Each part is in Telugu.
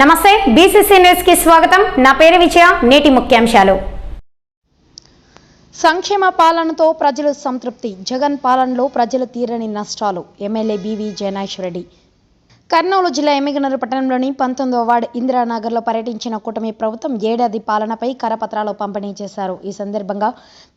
నమస్తే బీసీసీ న్యూస్కి స్వాగతం. నా పేరు విజయ నేటి ముఖ్యాంశాలు. సంక్షేమ పాలనతో ప్రజలు సంతృప్తి. జగన్ పాలనలో ప్రజలు తీరని నష్టాలు. ఎమ్మెల్యే బీవీ జయనాశ్వర రెడ్డి కర్నూలు జిల్లా ఎమ్మిగనూరు పట్టణంలోని పంతొమ్మిదవ వార్డు ఇందిరానగర్లో పర్యటించిన కూటమి ప్రభుత్వం ఏడాది పాలనపై కరపత్రాలు పంపిణీ చేశారు. ఈ సందర్భంగా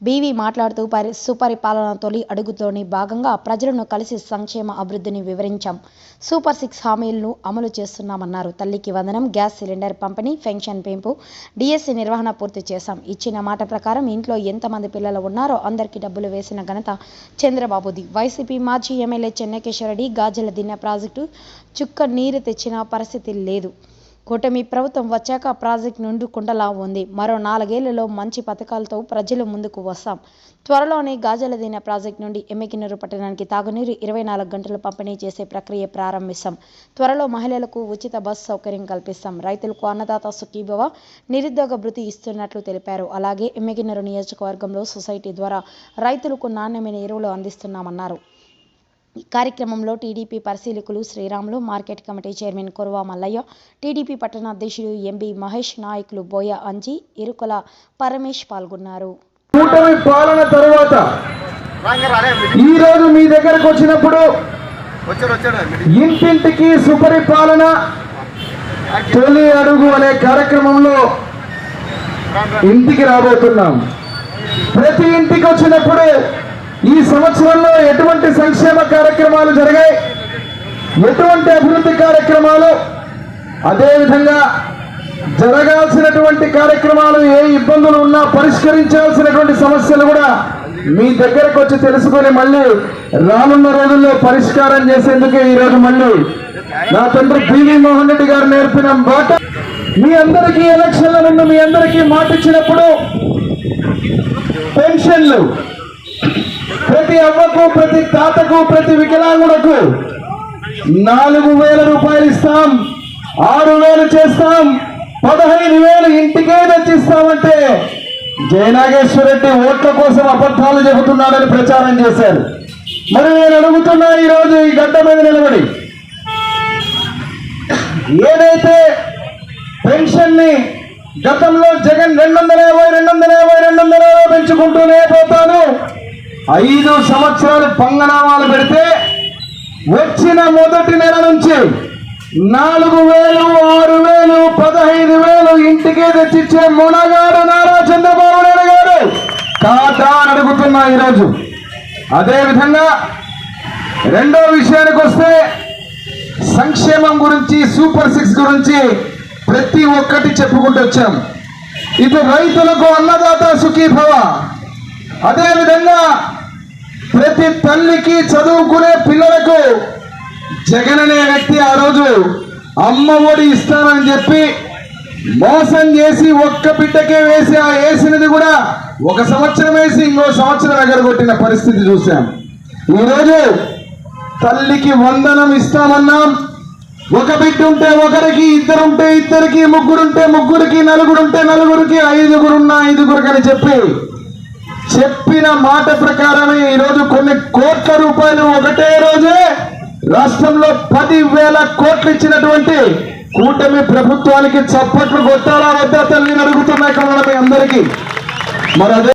బీవీ మాట్లాడుతూ పరి సుపరిపాలన తొలి అడుగుతోని భాగంగా ప్రజలను కలిసి సంక్షేమ అభివృద్ధిని వివరించాం. సూపర్ సిక్స్ హామీలను అమలు చేస్తున్నామన్నారు. తల్లికి వందనం గ్యాస్ సిలిండర్ పంపిణీ పెన్షన్ పెంపు డిఎస్సి నిర్వహణ పూర్తి చేశాం. ఇచ్చిన మాట ప్రకారం ఇంట్లో ఎంతమంది పిల్లలు ఉన్నారో అందరికీ డబ్బులు వేసిన ఘనత చంద్రబాబుది. వైసీపీ మాజీ ఎమ్మెల్యే చెన్నకేశ్వరరెడ్డి గాజల దిన్నె ప్రాజెక్టు చుక్క నీరు తెచ్చిన పరిస్థితి లేదు. కూటమి ప్రభుత్వం వచ్చాక ప్రాజెక్ట్ నుండి కుండలా ఉంది. మరో నాలుగేళ్ళలో మంచి పథకాలతో ప్రజలు ముందుకు వస్తాం. త్వరలోనే గాజలదీన ప్రాజెక్ట్ నుండి ఎమ్మెకినూరు పట్టణానికి తాగునీరు ఇరవై నాలుగు గంటలు పంపిణీ చేసే ప్రక్రియ ప్రారంభిస్తాం. త్వరలో మహిళలకు ఉచిత బస్ సౌకర్యం కల్పిస్తాం. రైతులకు అన్నదాత సుఖీభవ నిరుద్యోగ భృతి ఇస్తున్నట్లు తెలిపారు. అలాగే ఎమ్మెకినూరు నియోజకవర్గంలో సొసైటీ ద్వారా రైతులకు నాణ్యమైన ఎరువులు అందిస్తున్నామన్నారు. ఈ కార్యక్రమంలో టీడీపీ పరిశీలకులు Sriramulu market committee chairman Kurava Mallaiah TDP పట్టణాధ్యక్షుడు MB Mahesh నాయకులు బోయ అంజి ఇరుకుల పరమేష్ పాల్గొన్నారు. కూటమి పాలన తరువాత ఈ రోజు మీ దగ్గరకు వచ్చినప్పుడు ఇంటింటికి సుపరిపాలన తొలి అడుగు అనే కార్యక్రమంలో ఇంటికి రాబోతున్నాం. ప్రతి ఇంటికి వచ్చినప్పుడు ఈ సంవత్సరంలో ఎటువంటి సంక్షేమ కార్యక్రమాలు జరిగాయి? ఎటువంటి అభివృద్ధి కార్యక్రమాలు? అదేవిధంగా జరగాల్సినటువంటి కార్యక్రమాలు ఏ ఇబ్బందులు ఉన్నా పరిష్కరించాల్సినటువంటి సమస్యలు కూడా మీ దగ్గరకు వచ్చి తెలుసుకొని మళ్ళీ రానున్న రోజుల్లో పరిష్కారం చేసేందుకే ఈ రోజు మళ్ళీ నా తండ్రి పివి మోహన్ రెడ్డి గారు నేర్పిన బాట మీ అందరికీ ఎలక్షన్ల ముందు మీ అందరికీ మాట ఇచ్చినప్పుడు పెన్షన్లు ప్రతి అవ్వకు ప్రతి తాతకు ప్రతి వికలాంగుడకు నాలుగు వేల రూపాయలు ఇస్తాం ఆరు వేలు చేస్తాం పదహైదు వేలు ఇంటికే తెచ్చిస్తామంటే జయనాగేశ్వర రెడ్డి ఓట్ల కోసం అబద్ధాలు చెబుతున్నాడని ప్రచారం చేశారు. మరి నేను అడుగుతున్నా ఈరోజు ఈ గడ్డ మీద నిలబడి. ఏదైతే పెన్షన్ని గతంలో జగన్ రెండు వందల యాభై రెండు వందల యాభై రెండు వందల యాభై పెంచుకుంటూనే పోతాను ఐదు సంవత్సరాలు పంగనామాలు పెడితే వచ్చిన మొదటి నెల నుంచి నాలుగు వేలు ఆరు వేలు పదహైదు వేలు ఇంటికే తెచ్చిచ్చే మునగాడు నారా చంద్రబాబు నాయుడు గారు. కాదా అని అడుగుతున్నా ఈరోజు. అదేవిధంగా రెండో విషయానికి వస్తే సంక్షేమం గురించి సూపర్ సిక్స్ గురించి ప్రతి ఒక్కటి చెప్పుకుంటూ వచ్చాం. ఇది రైతులకు అన్నదాత సుఖీభవ. అదే విధంగా ప్రతి తల్లికి చదువుకునే పిల్లలకు జగన్ అనే వ్యక్తి ఆ రోజు అమ్మ ఒడి ఇస్తానని చెప్పి మోసం చేసి ఒక్క బిడ్డకే వేసి ఆ వేసినది కూడా ఒక సంవత్సరం వేసి ఇంకో సంవత్సరం ఎగరగొట్టిన పరిస్థితి చూశాం. ఈరోజు తల్లికి వందనం ఇస్తామన్నాం. ఒక బిడ్డ ఉంటే ఒకరికి ఇద్దరుంటే ఇద్దరికి ముగ్గురుంటే ముగ్గురికి నలుగురుంటే నలుగురికి ఐదుగురున్న ఐదుగురికి అని చెప్పి చెప్పిన మాట ప్రకారమే ఈరోజు కొన్ని కోట్ల రూపాయలు ఒకటే రోజే రాష్ట్రంలో పది వేల కోట్లు ఇచ్చినటువంటి కూటమి ప్రభుత్వానికి చప్పట్లు కొట్టాలా వద్దా తల్లిని అడుగుతున్నా ఇక్కడ మీ అందరికీ? మరి అదే